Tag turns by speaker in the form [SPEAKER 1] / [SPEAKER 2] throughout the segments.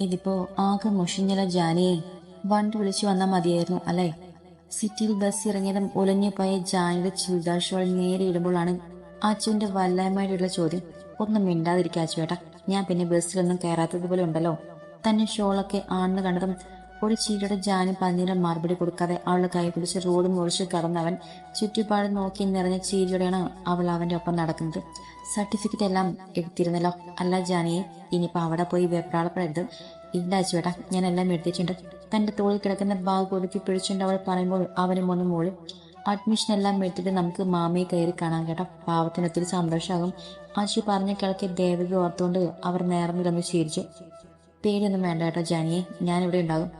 [SPEAKER 1] ഇതിപ്പോ ആകെ മുഷിഞ്ഞല ജാനിയെ വണ്ടി വിളിച്ചു വന്നാൽ മതിയായിരുന്നു അല്ലേ? സിറ്റിയിൽ ബസ് ഇറങ്ങിയതും ഒലഞ്ഞു പോയ ജാനിയുടെ ചുരിദാർ നേരെ ഇടുമ്പോഴാണ് അച്ചുവിന്റെ വല്ലായ്മയോടുള്ള ചോദ്യം. ഒന്നും മിണ്ടാതിരിക്കുക അച്ചുവേട്ടാ. ഞാൻ പിന്നെ ബസ്സിലൊന്നും കയറാത്തതുപോലെ ഉണ്ടല്ലോ. തന്നെ ഷോളൊക്കെ ആണെന്ന് കണ്ടതും ഒരു ചീരയുടെ ജാനി പന്നീരും മറുപടി കൊടുക്കാതെ അവളുടെ കൈ പിടിച്ച് റോഡ് മുറിച്ച് കടന്നവൻ ചുറ്റുപാട് നോക്കി നിറഞ്ഞ ചീരയോടെയാണ് അവൾ അവന്റെ ഒപ്പം നടക്കുന്നത്. സർട്ടിഫിക്കറ്റ് എല്ലാം എടുത്തിരുന്നല്ലോ. അല്ല ജാനിയെ ഇനിയിപ്പോ അവിടെ പോയി വെപ്രാളപ്പെടരുത്. ഇല്ല അച്ചുവേട്ടാ ഞാൻ എല്ലാം എടുത്തിട്ടുണ്ട്. തന്റെ തോളിൽ കിടക്കുന്ന ബാഗ് ഒതുക്കി പിടിച്ചുകൊണ്ട് അവൾ പറയുമ്പോൾ അവനും ഒന്ന് മൂളി. അഡ്മിഷൻ എല്ലാം എടുത്തിട്ട് നമുക്ക് മാമയെ കയറി കാണാൻ കേട്ടോ. പാവത്തിന് ഒത്തിരി സന്തോഷമാകും. ആശു പറഞ്ഞ കിളക്കി ദേവകി ഓർത്തുകൊണ്ട് അവർ നേർന്നിരുന്ന് ശീലിച്ചു പേടിയൊന്നും വേണ്ട കേട്ടോ ജാനിയെ ഞാനിവിടെ ഉണ്ടാകും.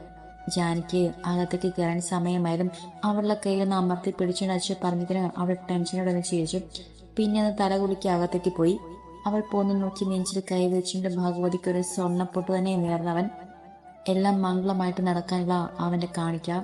[SPEAKER 1] ജാനിക്ക് അകത്തേക്ക് കയറാൻ സമയമായാലും അവളുടെ കയ്യിൽ നിന്ന് അമർത്തി പിടിച്ചുകൊണ്ട് അച്ഛൻ പറഞ്ഞതിന് അവൾ ടെൻഷനോടെ ഒന്ന് പിന്നെ അത് തല കുലുക്കി അകത്തേക്ക് പോയി. അവൾ പോന്നു നോക്കി നെഞ്ചിൽ കൈവച്ചുകൊണ്ട് ഭഗവതിക്ക് ഒരു സ്വർണപ്പൊട്ട് തന്നെ നേർന്നവൻ എല്ലാം മംഗളമായിട്ട് നടക്കാനുള്ള അവന്റെ കാണിക്കാം.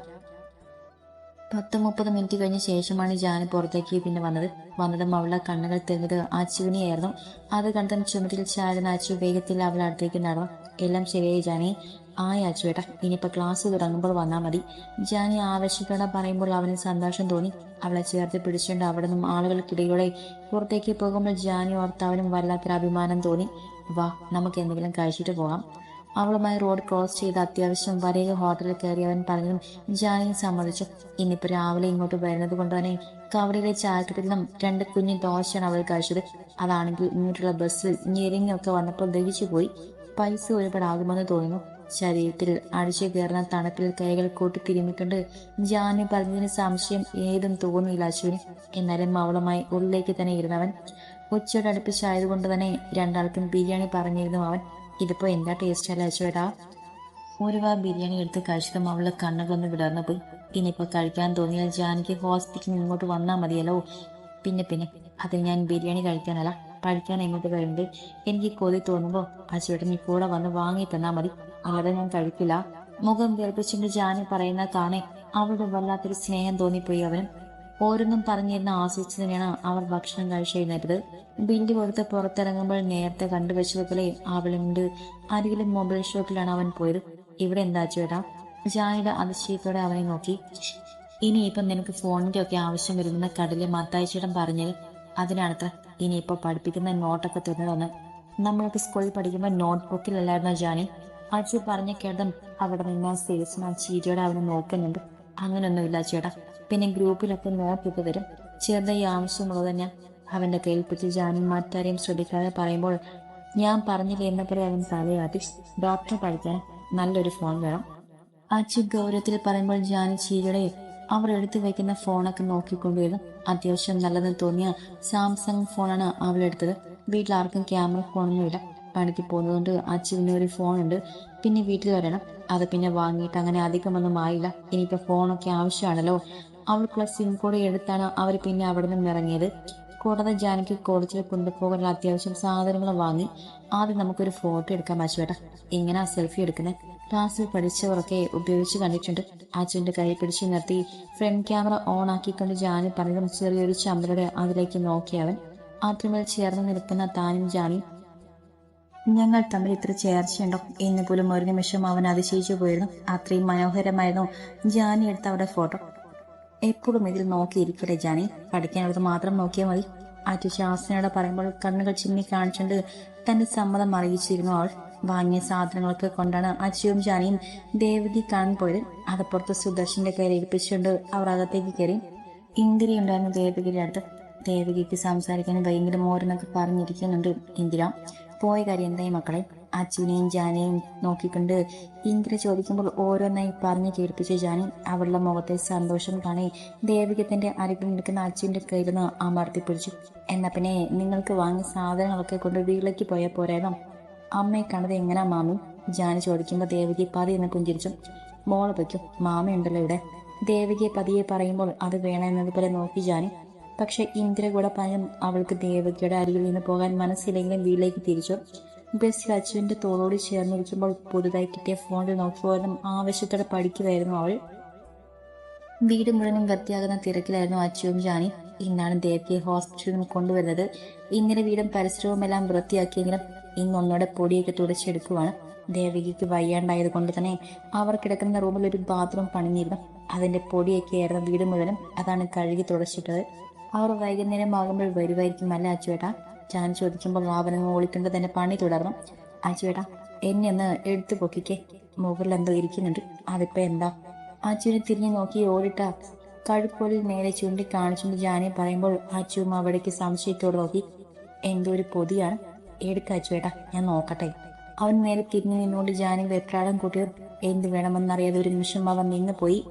[SPEAKER 1] പത്ത് മുപ്പത് മിനിറ്റ് കഴിഞ്ഞ ശേഷമാണ് ജാന് പുറത്തേക്ക് പിന്നെ വന്നത്. വന്നതും അവളുടെ കണ്ണുകൾ തെളിഞ്ഞത് അച്ചുവിനെയായിരുന്നു അത് കണ്ടും ചുമരിൽ ചാരുന്ന അച്ചു വേഗത്തിൽ അവളുടെ അടുത്തേക്ക് നടന്നു. എല്ലാം ശരിയായി ജാനി ആയി ചേട്ടാ ഇനിയിപ്പോ ക്ലാസ് തുടങ്ങുമ്പോൾ വന്നാൽ മതി. ജാനി ആവശ്യത്തോടെ പറയുമ്പോൾ അവന് സന്തോഷം തോന്നി. അവളെ ചേർത്ത് പിടിച്ചുകൊണ്ട് അവിടെ നിന്നും ആളുകൾക്കിടയിലൂടെ പുറത്തേക്ക് പോകുമ്പോൾ ജാനി ഓർത്ത് അവനും വല്ലാത്തൊരു അഭിമാനം തോന്നി. വാ നമുക്ക് എന്തെങ്കിലും കഴിച്ചിട്ട് പോകാം. അവളുമായി റോഡ് ക്രോസ് ചെയ്ത് അത്യാവശ്യം വരക ഹോട്ടലിൽ കയറി അവൻ പറഞ്ഞതും ജാനിയും സമ്മതിച്ചു. ഇന്നിപ്പോ രാവിലെ ഇങ്ങോട്ട് വരുന്നത് കൊണ്ട് തന്നെ കവടിയിലെ ചായക്കട്ടിൽ നിന്നും രണ്ട് കുഞ്ഞു ദോശയാണ് അവൾ കഴിച്ചത്. അതാണെങ്കിൽ ഇങ്ങോട്ടുള്ള ബസ്സിൽ ഞെരിങ്ങൊക്കെ വന്നപ്പോൾ ദഹിച്ചു പോയി പൈസ ഒരുപാടാകുമെന്ന് തോന്നുന്നു. ശരീരത്തിൽ അടിച്ചു കയറുന്ന തണുപ്പിൽ കൈകൾ കൂട്ടി തിരുമ്മിക്കൊണ്ട് ജാനി പറഞ്ഞതിന് സംശയം ഏതും തോന്നിയില്ല അശ്വിന്. എന്നാലും അവളുമായി ഉള്ളിലേക്ക് തന്നെ ഇരുന്നവൻ ഉച്ചയോട് അടുപ്പിച്ചായതുകൊണ്ട് തന്നെ രണ്ടാൾക്കും ബിരിയാണി പറഞ്ഞിരുന്നു അവൻ. ഇതിപ്പോ എന്താ ടേസ്റ്റ് അല്ല അച്ചുവേട്ടാ ഒരു വാ ബിരിയാണി എടുത്ത് കഴിച്ചതും അവളുടെ കണ്ണുകളൊന്ന് വിടർന്നു പോയി. ഇനിയിപ്പോ കഴിക്കാൻ തോന്നിയാൽ ജാനിക്ക് ഹോസ്പിറ്റലിൽ ഇങ്ങോട്ട് വന്നാൽ മതിയല്ലോ. പിന്നെ പിന്നെ അതിന് ഞാൻ ബിരിയാണി കഴിക്കാനല്ല. കഴിക്കാൻ എങ്ങോട്ട് വരുന്നത് എനിക്ക് കൊതി തോന്നുമ്പോൾ ചേട്ടൻ നീ കൂടെ വന്ന് വാങ്ങി തന്നാ മതി. അല്ലാതെ ഞാൻ കഴിക്കില്ല. മുഖം വേർപ്പിച്ചുകൊണ്ട് ജാനി പറയുന്ന കാണെ അവളുടെ വല്ലാത്തൊരു സ്നേഹം തോന്നിപ്പോയി അവനും. ഓരോന്നും പറഞ്ഞിരുന്ന ആസ്വദിച്ചു തന്നെയാണ് അവർ ഭക്ഷണം കഴിച്ചെഴുന്നേറ്റത് ബില്ല് കൊടുത്ത് പുറത്തിറങ്ങുമ്പോൾ നേരത്തെ കണ്ടുവച്ചതുപോലെ അവളുണ്ട്. അരികിലും മൊബൈൽ ഷോപ്പിലാണ് അവൻ പോയത്. ഇവിടെ എന്താ ചേട്ടാ? ജാനിയുടെ അതിശയത്തോടെ അവനെ നോക്കി. ഇനിയിപ്പം നിനക്ക് ഫോണിന്റെ ഒക്കെ ആവശ്യം വരുമെന്ന് കടലിൽ മത്തായിച്ചേട്ടൻ പറഞ്ഞത്. അതിനടുത്ത് ഇനിയിപ്പോ പഠിപ്പിക്കുന്ന നോട്ടൊക്കെ തരുന്നതെന്ന് നമ്മളൊക്കെ സ്കൂളിൽ പഠിക്കുമ്പോൾ നോട്ട് ബുക്കിലല്ലായിരുന്നോ ജാനി? അച്ഛൻ പറഞ്ഞ കേട്ടതും അവിടെ നിന്ന് സെയിൽസ്മാൻ ചീരിയോടെ അവനെ നോക്കുന്നുണ്ട്. അങ്ങനെയൊന്നുമില്ല ചേട്ടാ. പിന്നെ ഗ്രൂപ്പിലൊക്കെ നോട്ട് ഇട്ട് തരും. ചെറുതായി ആവശ്യമുള്ളത് തന്നെ അവന്റെ കയ്യിൽ പിടിച്ച് ജാനി മറ്റാരെയും ശ്രദ്ധിക്കാതെ പറയുമ്പോൾ ഞാൻ പറഞ്ഞില്ല എന്നപോലെ അവൻ തലയാട്ടി. ഡോക്ടർ പഠിക്കാൻ നല്ലൊരു ഫോൺ വേണം. അച്ഛൻ ഗൗരവത്തിൽ പറയുമ്പോൾ ജാനി ചീരയുടെ അവർ എടുത്തു വയ്ക്കുന്ന ഫോണൊക്കെ നോക്കിക്കൊണ്ടിരുന്നു അത്യാവശ്യം നല്ലതെന്ന് തോന്നിയ സാംസങ് ഫോണാണ് അവൾ എടുത്തത് വീട്ടിൽ ആർക്കും ക്യാമറ ഫോണൊന്നുമില്ല. പണിക്ക് പോകുന്നതുകൊണ്ട് അച്ഛന് ഒരു ഫോണുണ്ട്. പിന്നെ വീട്ടിൽ വരണം. അത് പിന്നെ വാങ്ങിയിട്ട് അങ്ങനെ അധികമൊന്നും ആയില്ല. ഇനിയിപ്പോൾ ഫോണൊക്കെ ആവശ്യമാണല്ലോ. അവൾക്കുള്ള സിം കൂടെ എടുത്താണ് അവർ പിന്നെ അവിടെ നിന്ന് ഇറങ്ങിയത്. കൂടാതെ ജാനകി കോളേജിൽ കൊണ്ടുപോകാനുള്ള അത്യാവശ്യം സാധനങ്ങൾ വാങ്ങി. ആദ്യം നമുക്കൊരു ഫോട്ടോ എടുക്കാൻ പറ്റുവേട്ടാ ഇങ്ങനെ സെൽഫി എടുക്കുന്നത് ക്ലാസ്സിൽ പഠിച്ചവരൊക്കെ ഉപയോഗിച്ച് കണ്ടിട്ടുണ്ട്. അച്ഛന്റെ കൈ പിടിച്ച് നിർത്തി ഫ്രണ്ട് ക്യാമറ ഓൺ ആക്കിക്കൊണ്ട് ജാനി പറഞ്ഞതും ചെറിയൊരു ചമ്മലയുടെ അതിലേക്ക് നോക്കിയവൻ അതിന്മേൽ ചേർന്ന് നിൽക്കുന്ന താനും ജാനി ഞങ്ങൾ തമ്മിൽ ഇത്ര ചേർച്ചയുണ്ടോ? എന്ന് പോലും ഒരു നിമിഷം അവൻ അതിശയിച്ചു പോയിരുന്നു. അത്രയും മനോഹരമായിരുന്നു ജാനി എടുത്ത അവരുടെ ഫോട്ടോ. എപ്പോഴും ഇതിൽ നോക്കിയിരിക്കട്ടെ ജാനി. പഠിക്കാനുള്ളത് മാത്രം നോക്കിയാൽ മതി. ആറ്റു ശാസ്ത്രനോട് പറയുമ്പോൾ കണ്ണുകൾ ചിമ്മി കാണിച്ചുകൊണ്ട് തന്റെ സമ്മതം അറിയിച്ചിരുന്നു അവൾ. വാങ്ങിയ സാധനങ്ങളൊക്കെ കൊണ്ടാണ് അച്ചുവും ജാനിയും ദേവകി കാണാൻ പോയത്. അതപ്പുറത്ത് സുദർശന്റെ കയ്യിൽ ഏൽപ്പിച്ചുകൊണ്ട് അവർ അകത്തേക്ക് കയറി. ഇന്ദിര ഉണ്ടായിരുന്നു ദേവകിയുടെ അടുത്ത് ദേവകിക്ക് സംസാരിക്കാൻ ഭയങ്കര മോരെന്നൊക്കെ പറഞ്ഞിരിക്കുന്നുണ്ട് ഇന്ദിര. പോയ കാര്യം എന്തായി മക്കളെ? അച്ഛനെയും ജാനയും നോക്കിക്കൊണ്ട് ഇന്ദ്ര ചോദിക്കുമ്പോൾ ഓരോന്നായി പറഞ്ഞു കേൾപ്പിച്ച ജാനി അവളുടെ മുഖത്തെ സന്തോഷം കാണി ദേവികത്തിന്റെ തന്റെ അരികിൽ നിൽക്കുന്ന അച്ഛന്റെ കയ്യിൽ നിന്ന് അമർത്തിപ്പിടിച്ചു എന്നാ പിന്നെ നിങ്ങൾക്ക് വാങ്ങിയ സാധനങ്ങളൊക്കെ കൊണ്ട് വീട്ടിലേക്ക് പോയാൽ പോരായിരുന്നു അമ്മയെ കണ്ടത് എങ്ങനാ മാമി? ജാനി ചോദിക്കുമ്പോൾ ദേവികി പതിയെന്ന് പുഞ്ചിരിച്ചു. മോൾ വയ്ക്കും. മാമയുണ്ടല്ലോ ഇവിടെ. ദേവകിയെ പതിയെ പറയുമ്പോൾ അത് വേണമെന്നതുപോലെ നോക്കി ജാനി. പക്ഷെ ഇന്ദ്ര കൂടെ പയം അവൾക്ക് ദേവകിയുടെ അരികിൽ നിന്ന് പോകാൻ മനസ്സില്ലെങ്കിലും വീട്ടിലേക്ക് തിരിച്ചു. ബസ്സിൽ അച്ഛന്റെ തോളോട് ചേർന്നിരിക്കുമ്പോൾ പുതുതായി കിട്ടിയ ഫോണിൽ നോക്കിപ്പോലും ആവശ്യത്തോടെ പഠിക്കുമായിരുന്നു അവൾ. വീട് മുഴുവനും വൃത്തിയാകുന്ന തിരക്കിലായിരുന്നു അച്ചുവും ജാനി. ഇന്നാണ് ദേവിയെ ഹോസ്പിറ്റലിൽ കൊണ്ടുവരുന്നത്. ഇന്നലെ വീടും പരിസരവും എല്ലാം വൃത്തിയാക്കിയെങ്കിലും ഇന്നൊന്നുകൂടെ പൊടിയൊക്കെ തുടച്ചെടുക്കുവാണ്. ദേവികയ്ക്ക് വയ്യാണ്ടായത് കൊണ്ട് തന്നെ അവർ കിടക്കുന്ന റൂമിൽ ഒരു ബാത്റൂം പണിഞ്ഞിരുന്നു. അതിന്റെ പൊടിയൊക്കെ ആയിരുന്നു വീട് മുഴുവനും അതാണ് കഴുകി തുടച്ചിട്ടത്. അവർ വൈകുന്നേരം ആകുമ്പോൾ വരുമായിരിക്കും അല്ല അച്ചുവേട്ട? ഞാൻ ചോദിക്കുമ്പോൾ അവനങ്ങ് ഓളിക്കൊണ്ട് തന്നെ പണി തുടർന്നു. അച്ചുവേട്ട എന്നെ ഒന്ന് എടുത്തു പൊക്കിക്കേ. മുകളിൽ എന്തോ ഇരിക്കുന്നുണ്ട്. അതിപ്പോ എന്താ? അച്ചുവിനെ തിരിഞ്ഞു നോക്കി ഓടിട്ട കഴുക്കോലിൽ നേരെ ചൂണ്ടി കാണിച്ചുകൊണ്ട് ജാനി പറയുമ്പോൾ അച്ചുവും അവിടേക്ക് സംശയത്തോടെ നോക്കി. എന്തോ ഒരു പൊതിയാണ്. എടുക്ക അച്ചുവേട്ടാ ഞാൻ നോക്കട്ടെ. അവൻ നേരെ തിരിഞ്ഞു നിന്നുകൊണ്ട് ജാനി വെപ്രാളം കൂട്ടിയത് എന്ത് വേണമെന്നറിയാതെ ഒരു നിമിഷം അവൻ നിന്ന് പോയി.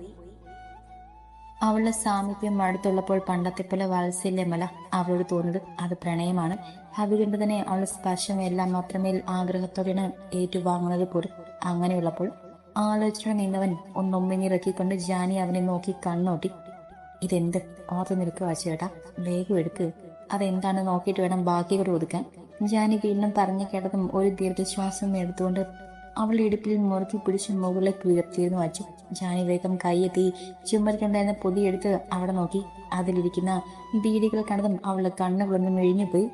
[SPEAKER 1] അവളുടെ സാമീപ്യം അടുത്തുള്ളപ്പോൾ പണ്ടത്തെ പോലെ വാത്സല്യമല്ല അവളോട് തോന്നുന്നത് അത് പ്രണയമാണ്. അതുകൊണ്ട് തന്നെ അവളുടെ സ്പർശം എല്ലാം മാത്രമേ ആഗ്രഹത്തോടെയാണ് ഏറ്റുവാങ്ങുന്നത് പോലും. അങ്ങനെയുള്ളപ്പോൾ ആലോചന നിന്നവൻ ഒന്നൊമ്മിങ്ങിറക്കിക്കൊണ്ട് ജാനി അവനെ നോക്കി കണ്ണോട്ടി. ഇതെന്ത്? ഓർത്തു നിൽക്കുക ചേട്ടാ. വേഗം എടുക്ക്. അതെന്താണ് നോക്കിയിട്ട് വേണം ബാക്കി കൂടെ ഒതുക്കാൻ. ജാനി വീണ്ടും പറഞ്ഞു കേട്ടതും ഒരു ദീർഘശ്വാസം എടുത്തുകൊണ്ട് അവളുടെ ഇടുപ്പിൽ മുറുക്കി പിടിച്ച് മുകളിലേക്ക് ഉയർത്തിയിരുന്നു അച്ഛൻ. ജാനി വേഗം കൈയെത്തി ചുമരിലുണ്ടായിരുന്ന പൊതിയെടുത്ത് അവിടെ നോക്കി. അതിലിരിക്കുന്ന ബീഡികൾ കണ്ടതും അവളുടെ കണ്ണുകളൊന്ന് മെഴിഞ്ഞുപോയി.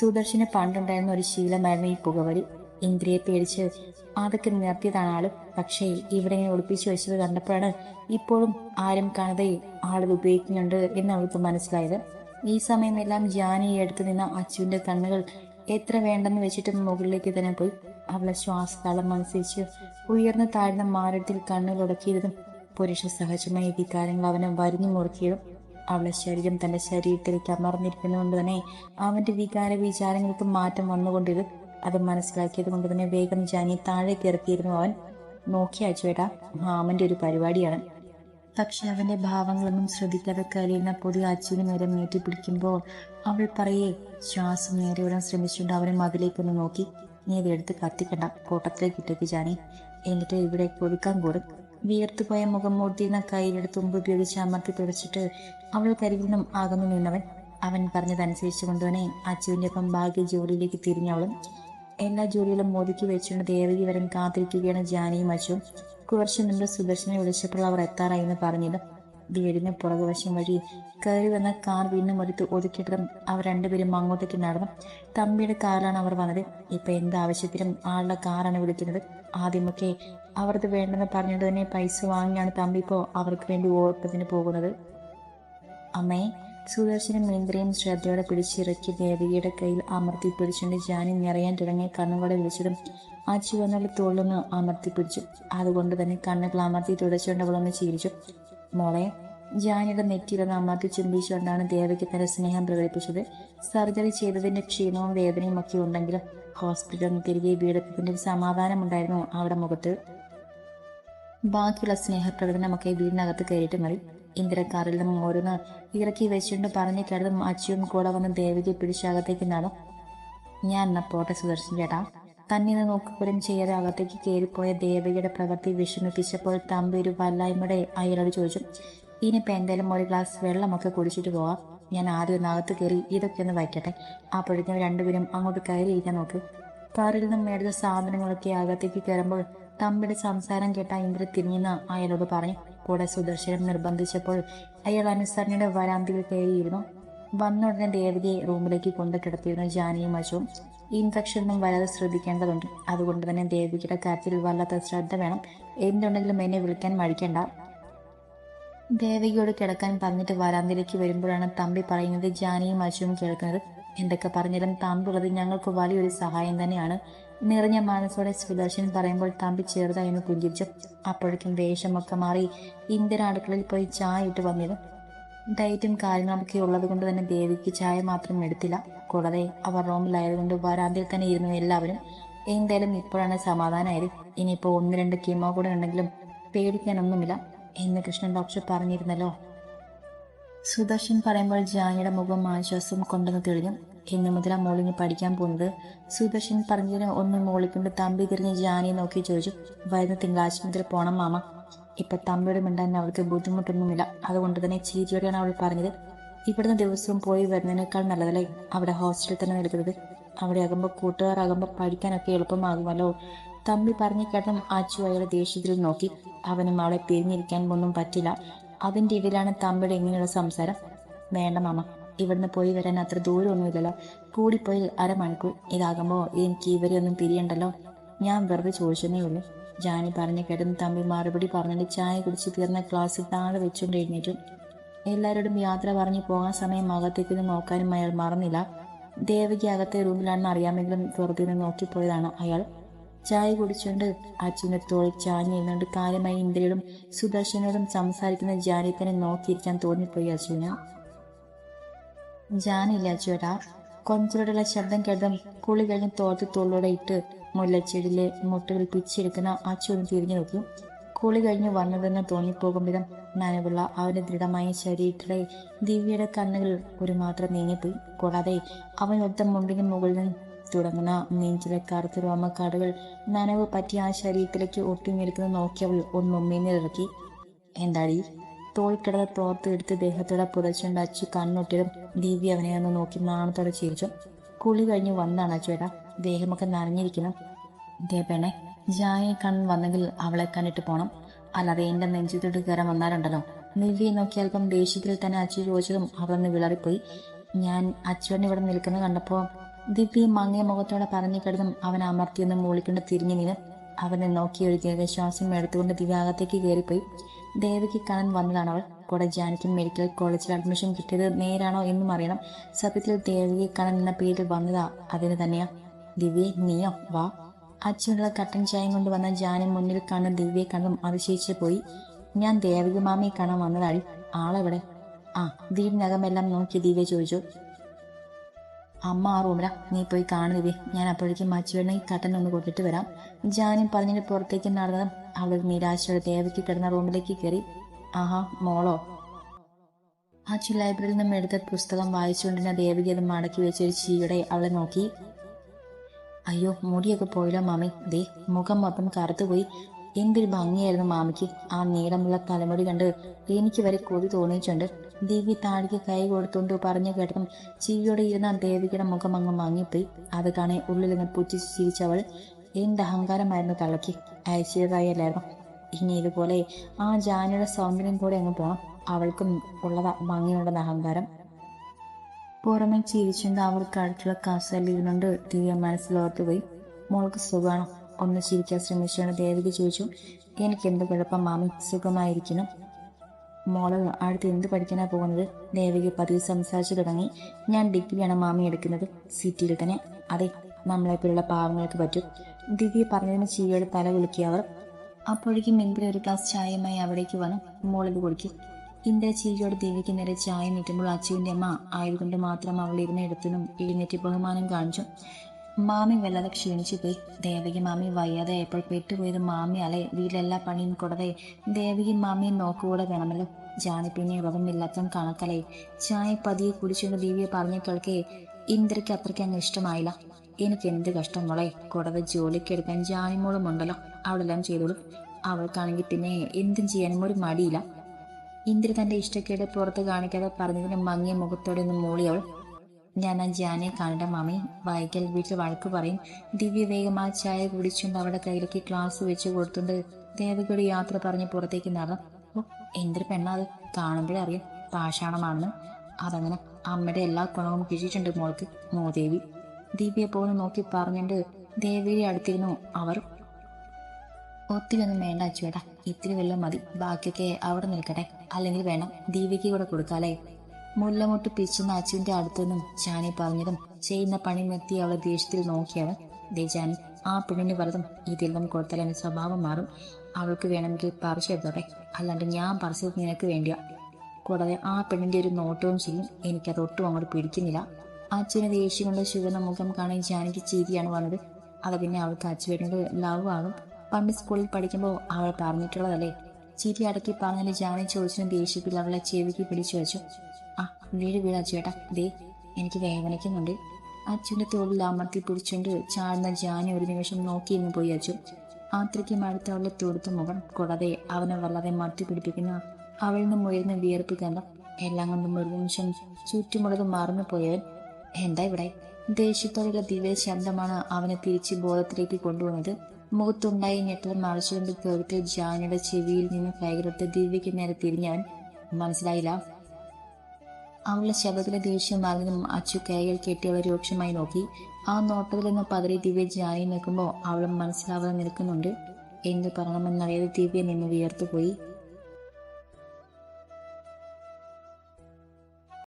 [SPEAKER 1] സുദർശന് പണ്ടുണ്ടായിരുന്ന ഒരു ശീലമായിരുന്നു ഈ പുകവലി. ഇന്ദ്രിയെ പേടിച്ച് അതൊക്കെ നിർത്തിയതാണ് ആൾ. പക്ഷേ ഇവിടെ ഒളിപ്പിച്ചു വെച്ചത് കണ്ടപ്പോഴാണ് ഇപ്പോഴും ആരും കാണാതെ ആളത് ഉപയോഗിക്കുന്നുണ്ട് എന്ന് അവൾക്ക് മനസ്സിലായത്. ഈ സമയമെല്ലാം ജാനി എടുത്തു നിന്ന അച്ചുവിന്റെ കണ്ണുകൾ എത്ര വേണ്ടെന്ന് വെച്ചിട്ട് മുകളിലേക്ക് തന്നെ പോയി. അവളെ ശ്വാസതാളം അനുസരിച്ച് ഉയർന്നു താഴ്ന്ന മാരത്തിൽ കണ്ണുകളുടക്കിയതും പുരുഷ സഹജമായ വികാരങ്ങൾ അവനെ വരിഞ്ഞു മുറുക്കിയതും അവളെ ശരീരം തന്റെ ശരീരത്തിലേക്ക് അമർന്നിരിക്കുന്നതുകൊണ്ട് തന്നെ അവന്റെ വികാര വിചാരങ്ങൾക്ക് മാറ്റം വന്നുകൊണ്ടിരുന്നു. അത് മനസ്സിലാക്കിയത് കൊണ്ട് തന്നെ വേഗം ജാനി താഴേക്ക് ഇറക്കിയിരുന്നു അവൻ. നോക്കി അച്ചുവേട്ടാ മാമന്റെ ഒരു പരിപാടിയാണ്. പക്ഷെ അവന്റെ ഭാവങ്ങളൊന്നും ശ്രദ്ധിക്കാതെ കരയുന്ന പൊടി അച്ഛന് നേരെ നീട്ടി പിടിക്കുമ്പോൾ അവൾ പറയേ ശ്വാസം നേരെ വിടാൻ ശ്രമിച്ചുകൊണ്ട് അവനെ മതിലേക്കൊന്ന് നോക്കി. നീ അതെടുത്ത് കത്തിക്കണ്ട. കൂട്ടത്തിലേക്ക് ഇട്ടേക്ക് ജാനി. എന്നിട്ട് ഇവിടെ കൊടുക്കാൻ കൂടും വിയർത്തുപോയ മുഖം മൂർത്തിയിരുന്ന കയ്യിലെടുത്ത് തുമ്പ് ഉപയോഗിച്ച് അമർത്തി പിടിച്ചിട്ട് അവൾ കരികിൽ അകന്നു നിന്നവൻ. അവൻ പറഞ്ഞതനുസരിച്ച് കൊണ്ടുവനെ അച്ഛന്റെ ഒപ്പം ഭാഗ്യ ജോലിയിലേക്ക് തിരിഞ്ഞവളും. എല്ലാ ജോലികളും മോദിക്ക് വെച്ചുകൊണ്ട് ദേവകി വരൻ കാത്തിരിക്കുകയാണ് ജാനിയും അച്ചുവും കുറച്ചു മുമ്പ് സുദർശനെ വിളിച്ചപ്പോൾ അവർ എത്താറായി എന്ന് പറഞ്ഞത് വീടിന് പുറകുവശം വഴി കയറി വന്ന കാർ വീണ്ടും ഒരുത്ത് ഒതുക്കിയിട്ടതും അവർ രണ്ടുപേരും അങ്ങോട്ടേക്ക് നടന്നു. തമ്പിയുടെ കാറിലാണ് അവർ വന്നത്. ഇപ്പൊ എന്ത് ആവശ്യത്തിനും ആളുടെ കാറാണ് വിളിക്കുന്നത്. ആദ്യമൊക്കെ അവർക്ക് വേണ്ടെന്ന് പറഞ്ഞത് തന്നെ പൈസ വാങ്ങിയാണ് തമ്പി ഇപ്പോൾ അവർക്ക് വേണ്ടി ഓട്ടത്തിന് പോകുന്നത്. അമ്മയെ സുദർശനും ഇന്ദ്രയും ശ്രദ്ധയോടെ പിടിച്ചിറക്കി ദേവികയുടെ കയ്യിൽ അമർത്തി പിടിച്ചുകൊണ്ട് ജാനി നിറയാൻ തുടങ്ങിയ കണ്ണുകളെ വിളിച്ചതും ആ ചുവന്നുള്ള തോളിലൊന്ന് അമർത്തി പിടിച്ചു. അതുകൊണ്ട് തന്നെ കണ്ണുകൾ അമർത്തി തുടച്ചുകൊണ്ട് അവളൊന്ന് ചിരിച്ചു. മോളെ ജാനിയുടെ നെറ്റിയിലൊന്ന് അമർത്തി ചുംബിച്ചുകൊണ്ടാണ് ദേവിക്ക് തന്റെ സ്നേഹം പ്രകടിപ്പിച്ചത്. സർജറി ചെയ്തതിന്റെ ക്ഷീണവും വേദനയും ഒക്കെ ഉണ്ടെങ്കിലും ഹോസ്പിറ്റലിൽ തിരികെ വീടെത്തിയതിന്റെ ഒരു സമാധാനമുണ്ടായിരുന്നു അവിടെ മുഖത്ത്. ബാക്കിയുള്ള സ്നേഹപ്രകടനമൊക്കെ വീടിനകത്ത് കയറിയിട്ട് മതി ഇന്ദിരക്കാറിൽ നിന്നും ഓരോന്ന് ഇറക്കി വെച്ചുകൊണ്ട് പറഞ്ഞു കേട്ടതും അച്ചുവും കൂടെ വന്ന് ദേവികയെ പിടിച്ചകത്തേക്ക് നടന്നു ഞാൻ എന്നാ പോട്ടെ സുദർശൻ ചേട്ടാ. തന്നെ നോക്കുപോലും ചെയ്യാതെ അകത്തേക്ക് കയറിപ്പോയ ദേവികയുടെ പ്രവൃത്തി വിഷമിപ്പിച്ചപ്പോൾ തമ്പി ഒരു വല്ലായ്മയുടെ അയാളോട് ചോദിച്ചു ഇനിയിപ്പോൾ എന്തായാലും ഒരു ഗ്ലാസ് വെള്ളമൊക്കെ കുടിച്ചിട്ട് പോവാം. ഞാൻ ആദ്യം ഒന്ന് അകത്ത് കയറി ഇതൊക്കെ ഒന്ന് വയ്ക്കട്ടെ. അപ്പോഴേക്കും രണ്ടുപേരും അങ്ങോട്ട് കയറി ഇരിക്കാൻ നോക്ക്. കാറിൽ നിന്നും മേടിച്ച സാധനങ്ങളൊക്കെ അകത്തേക്ക് കയറുമ്പോൾ തമ്പിയുടെ സംസാരം കേട്ട ഇന്ദ്ര തിരിഞ്ഞെന്ന് അയാളോട് പറഞ്ഞു കൂടെ സുദർശനം നിർബന്ധിച്ചപ്പോൾ അയാൾ അനുസരണയുടെ വരാന്തിയിൽ കയറിയിരുന്നു. വന്ന ഉടനെ ദേവതയെ റൂമിലേക്ക് കൊണ്ട് കിടത്തിയിരുന്നു ജാനിയും അശുവും ഇൻഫെക്ഷൻ ഒന്നും വരാതെ ശ്രദ്ധിക്കേണ്ടതുണ്ട്. അതുകൊണ്ട് തന്നെ ദേവികയുടെ കാര്യത്തിൽ വല്ലാത്ത ശ്രദ്ധ വേണം. എന്തുണ്ടെങ്കിലും എന്നെ വിളിക്കാൻ മടിക്കണ്ട. ദേവികയോട് കിടക്കാൻ പറഞ്ഞിട്ട് വരാന്തിലേക്ക് വരുമ്പോഴാണ് തമ്പി പറയുന്നത് ജാനിയും അശുവും കേൾക്കുന്നത്. എന്തൊക്കെ പറഞ്ഞാലും തമ്പുള്ളത് ഞങ്ങൾക്ക് വലിയൊരു സഹായം തന്നെയാണ്. നിറഞ്ഞ മനസ്സോടെ സുദർശൻ പറയുമ്പോൾ തമ്പി ചെറുതായി ഒന്ന് പുഞ്ചിരിച്ചു. അപ്പോഴേക്കും വേഷമൊക്കെ മാറി ഇന്ത്യൻ അടുക്കളയിൽ പോയി ചായ ഇട്ട് വന്നിരുന്നു. ഡയറ്റും കാര്യങ്ങളൊക്കെ ഉള്ളത് കൊണ്ട് തന്നെ ദേവിക്ക് ചായ മാത്രം എടുത്തില്ല. കൂടാതെ അവർ റൂമിലായതുകൊണ്ട് വരാന്തയിൽ തന്നെ ഇരുന്നു എല്ലാവരും. എന്തായാലും ഇപ്പോഴാണ് സമാധാനമായത്. ഇനിയിപ്പോൾ ഒന്ന് രണ്ട് കീമോ കൂടെ ഉണ്ടെങ്കിലും പേടിക്കാനൊന്നുമില്ല എന്ന് കൃഷ്ണൻ ഡോക്ടർ പറഞ്ഞിരുന്നല്ലോ. സുദർശൻ പറയുമ്പോൾ ജാനിയുടെ മുഖം ആശ്വാസം കൊണ്ടെന്ന് തെളിഞ്ഞു. ഇന്നു ആ മോളിനി പഠിക്കാൻ പോകുന്നത്. സുദർശൻ പറഞ്ഞതിന് ഒന്ന് മോളിക്കൊണ്ട് തമ്പി തിരിഞ്ഞ് ജാനിയെ നോക്കി ചോദിച്ചു വരുന്ന തിങ്കളാഴ്ച മുതൽ പോണം മാമ. ഇപ്പൊ തമ്പിയുടെ മിണ്ടാൻ അവൾക്ക് ബുദ്ധിമുട്ടൊന്നുമില്ല. അതുകൊണ്ട് തന്നെ ചീരിയോടെയാണ് അവൾ പറഞ്ഞത്. ഇവിടുന്ന് ദിവസവും പോയി വരുന്നതിനേക്കാൾ നല്ലതല്ലേ? അവിടെ ഹോസ്റ്റലിൽ തന്നെ നിൽക്കുന്നത്. അവിടെ ആകുമ്പോൾ കൂട്ടുകാരാകുമ്പോൾ പഠിക്കാനൊക്കെ എളുപ്പമാകുമല്ലോ. തമ്പി പറഞ്ഞു കേട്ടും അച്ചു അയാളെ ദേഷ്യത്തിൽ നോക്കി. അവനും അവളെ പിരിഞ്ഞിരിക്കാൻ ഒന്നും പറ്റില്ല. അതിന്റെ ഇടയിലാണ് തമ്പിയുടെ ഇങ്ങനെയുള്ള സംസാരം. വേണ്ട മാമ. ഇവിടുന്ന് പോയി വരാൻ അത്ര ദൂരമൊന്നുമില്ലല്ലോ. കൂടിപ്പോയി അരമണിക്കൂർ ഇതാകുമ്പോൾ എനിക്ക് ഇവരെ ഒന്നും പിരിയണ്ടല്ലോ ഞാൻ വെറുതെ ചോദിച്ചതേ ഉള്ളൂ. ജാനി പറഞ്ഞു കേട്ടെന്ന് തമ്പി മറുപടി പറഞ്ഞിട്ട് ചായ കുടിച്ച് തീർന്ന ക്ലാസ്സിൽ താഴെ വെച്ചുകൊണ്ട് എഴുന്നേറ്റു. എല്ലാവരോടും യാത്ര പറഞ്ഞു പോകാൻ സമയം അകത്തേക്ക് നോക്കാനും അയാൾ മറന്നില്ല. ദേവകി അകത്തെ റൂമിലാണെന്ന് അറിയാമെങ്കിലും വെറുതെ നിന്ന് നോക്കിപ്പോയതാണ് അയാൾ. ചായ കുടിച്ചുകൊണ്ട് അച്ഛന്റെ തോളിൽ ചാഞ്ഞ് ഇരുന്നുകൊണ്ട് കാര്യമായി ഇന്ദ്രയോടും സുദർശനോടും സംസാരിക്കുന്ന ജാനിയെ തന്നെ നോക്കിയിരിക്കാൻ തോന്നിപ്പോയി അച്ഛന് ജാനില്ല അച്ചുവേട്ടാ കൊഞ്ചലോടുള്ള ശബ്ദം കേട്ടതും കുളി കഴിഞ്ഞ് തോർത്ത് തോളിലൂടെ ഇട്ട് മുല്ലച്ചെടിയിലെ മുട്ടകൾ പിച്ചെടുക്കുന്ന ആ ചൂടും തിരിഞ്ഞു നോക്കി. കുളി കഴിഞ്ഞ് വന്നതെന്ന് തോന്നിപ്പോകും വിധം നനവുള്ള അവന്റെ ദൃഢമായ ശരീരത്തിലെ ദിവ്യയുടെ കണ്ണുകൾ ഒരു മാത്രം നീങ്ങിപ്പോയി. കൂടാതെ അവൻ ഒത്ത മുണ്ടിന് മുകളിൽ നിന്ന് തുടങ്ങുന്ന നെഞ്ചിലെ കറുത്ത രോമക്കാടുകൾ നനവ് പറ്റി ആ ശരീരത്തിലേക്ക് ഒട്ടിനിൽക്കുന്നത് നോക്കി അവൾ ഒന്ന് ഉമ്മീന്നിറക്കി എന്താടി? തോൾക്കിടത തോർത്ത് എടുത്ത് ദേഹത്തോടെ പുതച്ചുകൊണ്ട് അച്ചു കണ്ണൊട്ടിയതും ദിവ്യ അവനെ ഒന്ന് നോക്കി നാണത്തോടെ ചിരിച്ചു. കുളി കഴിഞ്ഞ് വന്നാണ് അച്ചുവേട്ടാ. ദേഹമൊക്കെ നനഞ്ഞിരിക്കണം. ദേ പെണ്ണെ ജായെ കണ്ണൻ വന്നെങ്കിൽ അവളെ കണ്ടിട്ട് പോണം. അല്ലാതെ എന്റെ നെഞ്ചിത്തോട്ട് കയറാൻ വന്നാലുണ്ടല്ലോ. ദിവ്യയെ നോക്കി അല്പം ദേഷ്യത്തിൽ തന്നെ അച്ചു ചോദിച്ചതും അവളൊന്ന് വിളറിപ്പോയി. ഞാൻ അച്ചുവിനെ ഇവിടെ നിൽക്കുന്നത് കണ്ടപ്പോൾ ദിവ്യ മങ്ങിയ മുഖത്തോടെ പറഞ്ഞു കിടന്നും അവൻ അമർത്തിയൊന്നും മൂളിക്കൊണ്ട് തിരിഞ്ഞു നിന്ന് അവനെ നോക്കി ഒരു ദീർഘശ്വാസം എടുത്തുകൊണ്ട് ദിവ്യ അകത്തേക്ക് കയറിപ്പോയി. ദേവയ്ക്ക് കാണാൻ വന്നതാണ് അവൾ. കൂടെ ജാനിക്കും മെഡിക്കൽ കോളേജിൽ അഡ്മിഷൻ കിട്ടിയത് നേരാണോ എന്നും അറിയണം. സത്യത്തിൽ ദേവകി കാണാൻ എന്ന പേരിൽ വന്നതാ. അതിന് തന്നെയാ. ദിവ്യ നീയോ? വാ. അച്ഛനുള്ള കട്ടൻ ചായം കൊണ്ട് വന്ന ജാനി മുന്നിൽ കാണുന്ന ദിവ്യയെ കണ്ടും അതിശയിച്ചു പോയി. ഞാൻ ദേവകി മാമയെ കാണാൻ വന്നതായി ആളെവിടെ? ആ വീടിനകമെല്ലാം നോക്കി ദിവ്യ ചോദിച്ചു. അമ്മ ആ റൂമിലാ. നീ പോയി കാണുന്നവേ ഞാൻ അപ്പോഴേക്കും അച്ഛനെ കട്ടൻ ഒന്ന് കൊടുത്തിട്ട് വരാം. ജാനും പറഞ്ഞിട്ട് പുറത്തേക്ക് നടന്നതും അവൾ നിരാശയോടെ ദേവയ്ക്ക് കിടന്ന റൂമിലേക്ക് കയറി. ആഹാ മോളോ. അച്ചു ലൈബ്രറിയിൽ നിന്നും എടുത്ത പുസ്തകം വായിച്ചുകൊണ്ടിരുന്ന ദേവകി അത് മടക്കി വെച്ച ഒരു ചീയുടെ അവളെ നോക്കി. അയ്യോ മുടിയൊക്കെ പോയില്ല മാമി. ദേ മുഖം മൊത്തം കറുത്തുപോയി എന്തൊരു ഭംഗിയായിരുന്നു മാമിക്ക്. ആ നീളമുള്ള തലമുടി കണ്ട് എനിക്ക് വരെ കൊതി തോന്നിയിട്ടുണ്ട്. ദേവി താഴേക്ക് കൈ കൊടുത്തുകൊണ്ട് പറഞ്ഞു കേട്ടതും ചിരിയോടെ ഇരുന്ന ദേവികയുടെ മുഖം അങ്ങ് മങ്ങിപ്പോയി. അത് കാണെ ഉള്ളിൽ നിന്ന് പുച്ഛിച്ച് ചിരിച്ചവൾ എന്ത് അഹങ്കാരമായിരുന്നു തള്ളയ്ക്ക്? അയച്ചതായി എല്ലാവരും ഇനി ഇതുപോലെ ആ ജാനയുടെ സൗന്ദര്യം കൂടെ അങ്ങ് പോണം. അവൾക്കും ഉള്ളതാ ഭംഗിയുണ്ടെന്ന അഹങ്കാരം. പുറമെ ചിരിച്ചുകൊണ്ട് അവൾക്ക് അടുത്തുള്ള കസലിൽ ഇരുന്നുകൊണ്ട് ദിവ്യ മനസ്സിലോർത്ത് പോയി. മോൾക്ക് സുഖമാണ്? ഒന്ന് ചിരിക്കാൻ ശ്രമിച്ചുകൊണ്ട് ദേവിക ചോദിച്ചു. എനിക്ക് എന്ത് കുഴപ്പം മാമി? സുഖമായിരിക്കുന്നു. മോൾ അടുത്ത് എന്ത് പഠിക്കാനാ പോകുന്നത്? ദേവിക പതിവ് സംസാരിച്ചു തുടങ്ങി. ഞാൻ ഡിഗ്രിയാണ് മാമി എടുക്കുന്നത്. സിറ്റിയിൽ തന്നെ. അതെ നമ്മളെപ്പോലുള്ള പാവങ്ങൾക്ക് പറ്റും. ദിവ്യ പറഞ്ഞതിന് ചീവിയുടെ തല കുലുക്കി അവർ അപ്പോഴേക്കും ഇന്ദ്ര ഒരു ഗ്ലാസ് ചായയുമായി അവിടേക്ക് വന്ന് മോളിത് കുടിക്കും. ഇന്ദ്ര ചീവിയോട് ദേവിക്ക് നേരെ ചായ നീട്ടുമ്പോൾ അച്ചുവിന്റെ അമ്മ ആയതുകൊണ്ട് മാത്രം അവൾ ഇരുന്ന ഇടത്തിനും എഴുന്നേറ്റ് ബഹുമാനം കാണിച്ചു. മാമി വല്ലാതെ ക്ഷീണിച്ചു പോയി. ദേവകി മാമി വയ്യാതെ ആയപ്പോൾ പെട്ടുപോയത് മാമി അല്ലെ? വീട്ടിലെല്ലാ പണിയും കൂടാതെ ദേവകി മാമിയും നോക്കുകൂടെ വേണമല്ലോ. ജാനി പിന്നെ രോഗമില്ലാത്ത കണക്കലേ ചായ പതിയെ കുടിച്ചുകൊണ്ട് ദിവ്യ പറഞ്ഞു കേൾക്കേ ഇന്ദ്രയ്ക്ക് അത്രയ്ക്ക് അങ്ങ് ഇഷ്ടമായില്ല. എനിക്ക് എന്ത് കഷ്ടം മോളെ? കൂടാതെ ജോലിക്ക് എടുക്കാൻ ജാനിമോളും ഉണ്ടല്ലോ. അവളെല്ലാം ചെയ്തോളൂ. അവൾക്കാണെങ്കിൽ പിന്നെ എന്തും ചെയ്യാനും ഒരു മടിയില്ല. ഇന്ദ്ര തന്റെ ഇഷ്ടക്കേട് പുറത്ത് കാണിക്കാതെ പറഞ്ഞതിന് മങ്ങിയ മുഖത്തോടെ ഒന്ന് മൂളി അവൾ ഞാൻ ആ ജാനെ കാണേണ്ട മാമി. വായിക്കൽ വീട്ടിൽ വഴക്ക് പറയും. ദിവ്യ വേഗം ആ ചായ കുടിച്ചുകൊണ്ട് അവളുടെ കയ്യിലേക്ക് ക്ലാസ് വെച്ച് കൊടുത്തുകൊണ്ട് ദേവകിയുടെ യാത്ര പറഞ്ഞ് പുറത്തേക്ക് നടന്നു. ഓ എന്തൊരു പെണ്ണ അത്. കാണുമ്പോഴേ അറിയാം. പാഷാണമാണെന്ന്. അതങ്ങനെ അമ്മയുടെ എല്ലാ ഗുണവും കിഴിച്ചിട്ടുണ്ട് മോൾക്ക്. മോദേവി. ദിവ്യയെ പോലും നോക്കി പറഞ്ഞിട്ട് ദേവിയുടെ അടുത്തിരുന്നു. അവർ ഒത്തിരി ഒന്നും വേണ്ട അച്ചുവേട്ടാ. ഇത്തിരി വെള്ളം മതി. ബാക്കിയൊക്കെ അവിടെ നിൽക്കട്ടെ. അല്ലെങ്കിൽ വേണം. ദീപയ്ക്ക് കൂടെ കൊടുക്കാലേ. മുല്ലമുട്ട് പിച്ചുന്ന അച്ചുവിന്റെ അടുത്തുനിന്നും ചാനി പറഞ്ഞതും ചെയ്യുന്ന പണി നിർത്തി അവളെ ദേഷ്യത്തിൽ നോക്കിയവൻ ദേ ജാനി ആ പെണ്ണിന് വലതും നിന്നും കൊടുത്താൽ എന്റെ സ്വഭാവം മാറും. അവൾക്ക് വേണമെങ്കിൽ പറിച്ചെടുത്തോട്ടെ അല്ലാണ്ട് ഞാൻ പറിച്ചത് നിനക്ക് വേണ്ടിയാ. കൂടാതെ ആ പെണ്ണിന്റെ ഒരു നോട്ടവും ചെയ്യും. എനിക്കത് ഒട്ടും അങ്ങോട്ട് പിടിക്കുന്നില്ല. അച്ഛന് ദേഷ്യം കൊണ്ട് ശിവന്റെ മുഖം കാണാൻ ജാനകി ചീതിയാണ് വന്നത്. അത് പിന്നെ അവൾക്ക് അച്ഛനോട് ലവ് ആകും പണ്ട് സ്കൂളിൽ പഠിക്കുമ്പോൾ അവൾ പറഞ്ഞിട്ടുള്ളതല്ലേ? ചിരി അടക്കി പറഞ്ഞാൽ ജാനി ചോദിച്ചതിന് ദേഷ്യത്തിൽ അവളെ ചെവിക്ക് പിടിച്ചു വെച്ചു. ആ വീട് വീട് അച്ചുവേട്ടാ ദേ എനിക്ക് വേദനിക്കുന്നുണ്ട്. അച്ഛന്റെ തോളിൽ അമർത്തി പിടിച്ചുകൊണ്ട് ചാടുന്ന ജാനി ഒരു നിമിഷം നോക്കിയിരുന്നു പോയി അച്ചു. ആത്രയ്ക്ക് അടുത്ത് അവളുടെ തൊടുത്ത മുഖം. കൂടാതെ അവനെ വല്ലാതെ മട്ടി പിടിപ്പിക്കുന്ന അവളിൽ നിന്നും ഉയർന്ന വിയർപ്പ് എല്ലാം കൊണ്ടും ഒരു നിമിഷം ചുറ്റുമുള്ളത് മറന്നു പോയവൻ എന്താ ഇവിടെ? ദേഷ്യത്തോടുള്ള ദിവ്യ ശബ്ദമാണ് അവനെ തിരിച്ച് ബോധത്തിലേക്ക് കൊണ്ടുവന്നത് മുഖത്തുണ്ടായി ഞെട്ടൽ മറിച്ചുകൊണ്ട് കേട്ട് ജാനയുടെ ചെവിയിൽ നിന്ന് കൈകളെടുത്ത് ദിവ്യയ്ക്ക് നേരെ തിരിഞ്ഞവൻ മനസ്സിലായില്ല? അവളുടെ ശബ്ദത്തിലെ ദേഷ്യം മാറിയതും അച്ചു കൈകൾ കെട്ടി അവളെ രൂക്ഷമായി നോക്കി. ആ നോട്ടത്തിൽ നിന്ന് പതറി ദിവ്യ ജാനി നിൽക്കുമ്പോൾ അവളും മനസ്സിലാവാതെ നിൽക്കുന്നുണ്ട്. എന്ത് പറയണമെന്നറിയാതെ ദിവ്യ നിന്ന് വിയർത്തുപോയി.